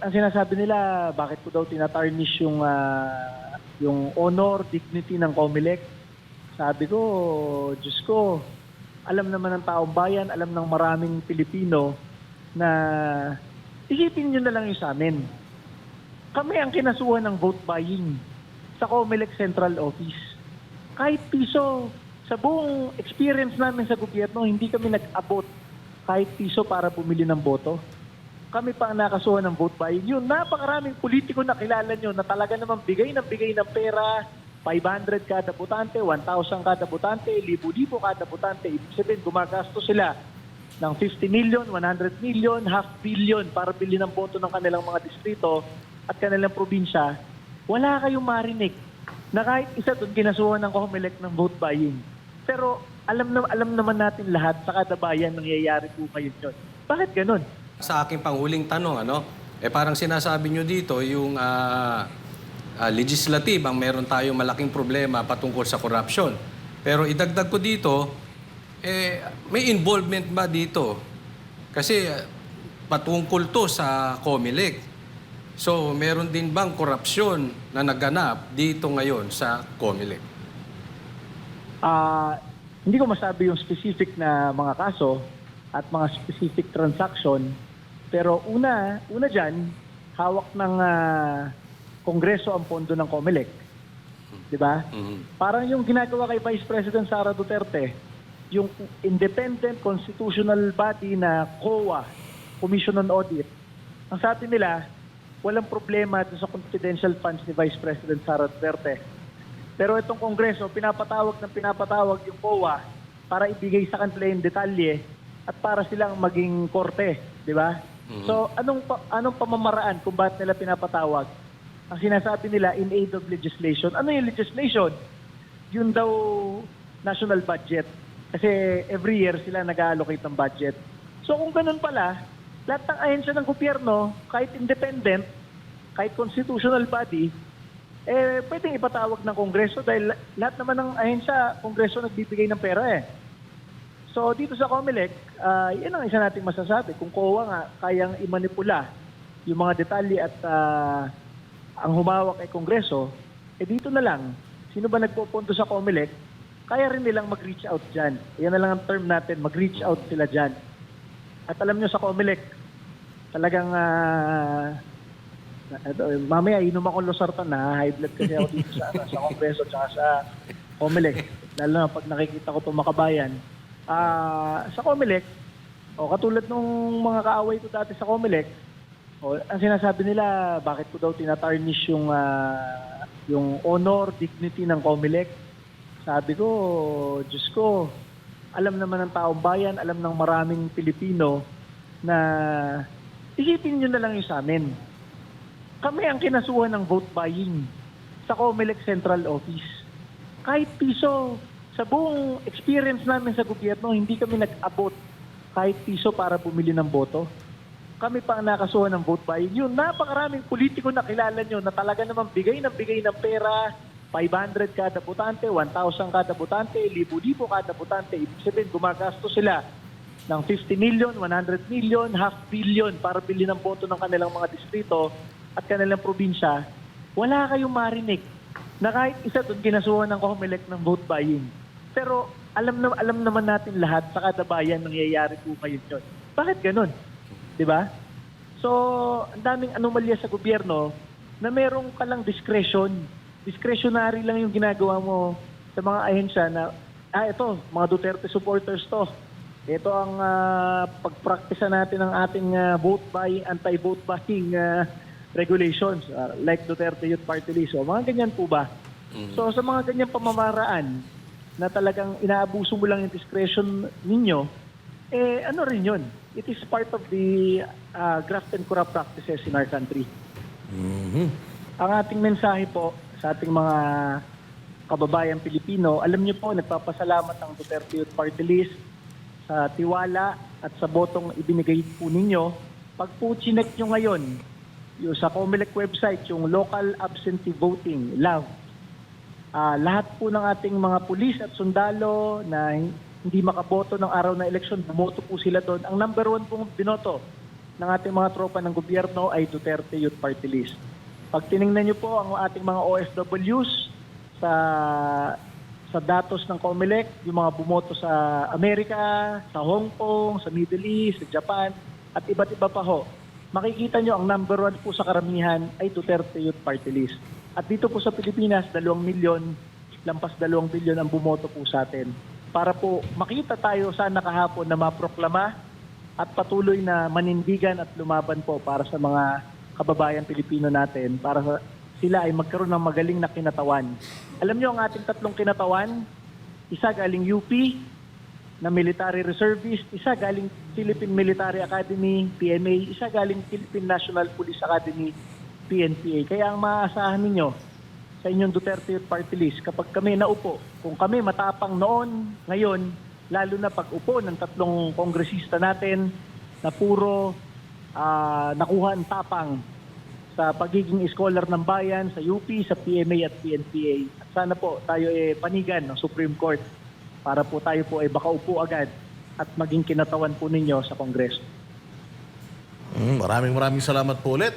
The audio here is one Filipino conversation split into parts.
ang sinasabi nila, bakit ko daw tinatarnish yung, ah, yung honor, dignity ng COMELEC. Sabi ko, Diyos ko, alam naman ng taong bayan, alam ng maraming Pilipino na isipin nyo na lang yung sa amin. Kami ang kinasuhan ng vote buying sa COMELEC Central Office. Kahit piso, sa buong experience namin sa gobyerno, hindi kami nag-abot kahit piso para bumili ng boto. Kami pa ang nakasuhan ng vote buying. Yun, napakaraming politiko na kilala nyo na talaga naman bigay ng bigay ng pera, 500 kada butante, 1,000 kada butante, libo-libo kada butante. Ibig sabihin, gumagasto sila ng 50 million, 100 million, half billion para bili ng boto ng kanilang mga distrito at kanilang probinsya. Wala kayong marinig na kahit isa doon kinasuhan ng COMELEC ng vote buying. Pero alam na alam naman natin lahat sa kada bayan nangyayari po kayo yun. Bakit ganun? Sa aking panghuling tanong, ano, eh parang sinasabi nyo dito, yung ah, ah, legislative, ang meron tayong malaking problema patungkol sa corruption. Pero idagdag ko dito, eh, may involvement ba dito? Kasi ah, patungkol to sa COMELEC. So, meron din bang korupsyon na naganap dito ngayon sa COMELEC? Ah, hindi ko masabi yung specific na mga kaso at mga specific transaction. Pero una, una dyan, hawak ng ah, Kongreso ang pondo ng COMELEC. Di ba? Mhm. Parang yung ginagawa kay Vice President Sara Duterte, yung independent constitutional body na COA, Commission on Audit. Ang sabi nila, walang problema dun sa confidential funds ni Vice President Sara Duterte. Pero itong Kongreso, pinapatawag ng pinapatawag yung COA para ibigay sa kanila yung detalye at para silang maging korte, di ba? So, anong pa- anong pamamaraan kung bakit nila pinapatawag? Ang sinasabi nila in aid of legislation. Ano yung legislation? Yun daw national budget. Kasi every year sila nag-allocate ng budget. So kung ganun pala, lahat ng ahensya ng gobyerno, kahit independent, kahit constitutional body, eh, pwedeng ipatawag ng Kongreso dahil lahat naman ng ahensya, Kongreso nagbibigay ng pera eh. So dito sa COMELEC, ah, yan ang isa nating masasabi. Kung COA nga kayang imanipula yung mga detalye at ah, ang humawak ay Kongreso, eh dito na lang, sino ba nagpopondo sa COMELEC, kaya rin nilang mag-reach out dyan. Yan na lang ang term natin, mag-reach out sila dyan. At alam nyo sa COMELEC, talagang ah, na- ito, mamaya inom ako losartan na high blood kasi ako dito sa, sa Kongreso at sa COMELEC. Lalo na pag nakikita ko itong makabayan. Ah, sa COMELEC, o katulad nung mga kaaway ko dati sa COMELEC, o, ang sinasabi nila, bakit ko daw tinatarnish yung, ah, yung honor, dignity ng COMELEC. Sabi ko, Diyos ko, alam naman ng taong bayan, alam ng maraming Pilipino na isipin nyo na lang yung sa amin. Kami ang kinasuhan ng vote buying sa COMELEC Central Office. Kahit piso, sa buong experience namin sa gobyerno, hindi kami nag-abot kahit piso para bumili ng boto. Kami pa ang nakasuhan ng vote buying. Yun, napakaraming politiko na kilala nyo na talaga naman bigay ng bigay ng pera, 500 kada butante, 1,000 kada butante, libo-libo kada butante. Ibig sabihin, gumagastos sila ng 50 million, 100 million, half billion para bili ng boto ng kanilang mga distrito at kanilang probinsya. Wala kayong marinig na kahit isa doon kinasuhan ng COMELEC ng vote buying. Pero alam na alam naman natin lahat sa kada bayan nangyayari po kayo yun. Bakit ganun? 'Di ba? So, ang daming anomalya sa gobyerno na merong ka lang discretion. Discretionary lang yung ginagawa mo sa mga ahensya na, ah, ito, mga Duterte supporters to. Ito ang uh, pagpraktisa natin ng ating ah, vote buying, anti-vote buying ah, regulations ah, like Duterte Youth Party List. So, mga ganyan po ba? So, sa mga ganyan pamamaraan na talagang inaabuso mo lang yung discretion ninyo, eh ano rin yun? It is part of the uh, graft and corrupt practices in our country. Ang ating mensahe po sa ating mga kababayan Pilipino, alam niyo po, nagpapasalamat ang Duterte Youth Party List sa tiwala at sa botong ibinigay po ninyo. Pag po chinek nyo ngayon, yung sa COMELEC website, yung local absentee voting, LAV, Ah, lahat po ng ating mga pulis at sundalo na hindi makaboto ng araw na eleksyon, bumoto po sila doon. Ang number one pong binoto ng ating mga tropa ng gobyerno ay Duterte Youth Party List. Pag tiningnan niyo po ang ating mga OFWs sa sa datos ng COMELEC, yung mga bumoto sa Amerika, sa Hong Kong, sa Middle East, sa Japan, at iba't iba pa ho. Makikita nyo ang number one po sa karamihan ay Duterte Youth Party List. At dito po sa Pilipinas, dalawang milyon, lampas dalawang bilyon ang bumoto po sa atin. Para po makita tayo sana kahapon na maproklama at patuloy na manindigan at lumaban po para sa mga kababayan Pilipino natin para sila ay magkaroon ng magaling na kinatawan. Alam niyo ang ating tatlong kinatawan, isa galing UP na military reservist, isa galing Philippine Military Academy, PMA, isa galing Philippine National Police Academy, PNPA. Kaya ang maaasahan ninyo sa inyong Duterte Party List, kapag kami naupo, kung kami matapang noon, ngayon, lalo na pag upo ng tatlong kongresista natin na puro ah, nakuha ang tapang sa pagiging scholar ng bayan, sa UP, sa PMA at PNPA. At sana po tayo eh panigan ng Supreme Court para po tayo po ay baka upo agad at maging kinatawan po ninyo sa Kongreso. Mm, maraming maraming salamat po ulit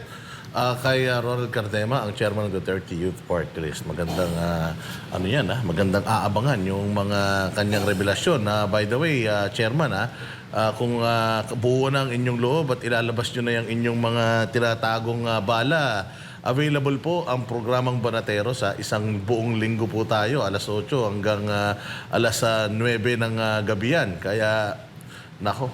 ah, kay ah, Ronald Cardema, ang chairman ng Duterte Youth Party List. Magandang ah, ano yan, ah, magandang aabangan yung mga kanyang revelasyon. na by the way, ah, chairman, ah, ah, kung ah, buo na ang inyong loob at ilalabas nyo na yung inyong mga tinatagong ah, bala, available po ang programang Banatero sa isang buong linggo po tayo, alas 8 hanggang ah, alas ah, 9 ng ah, gabi yan. Kaya Nako,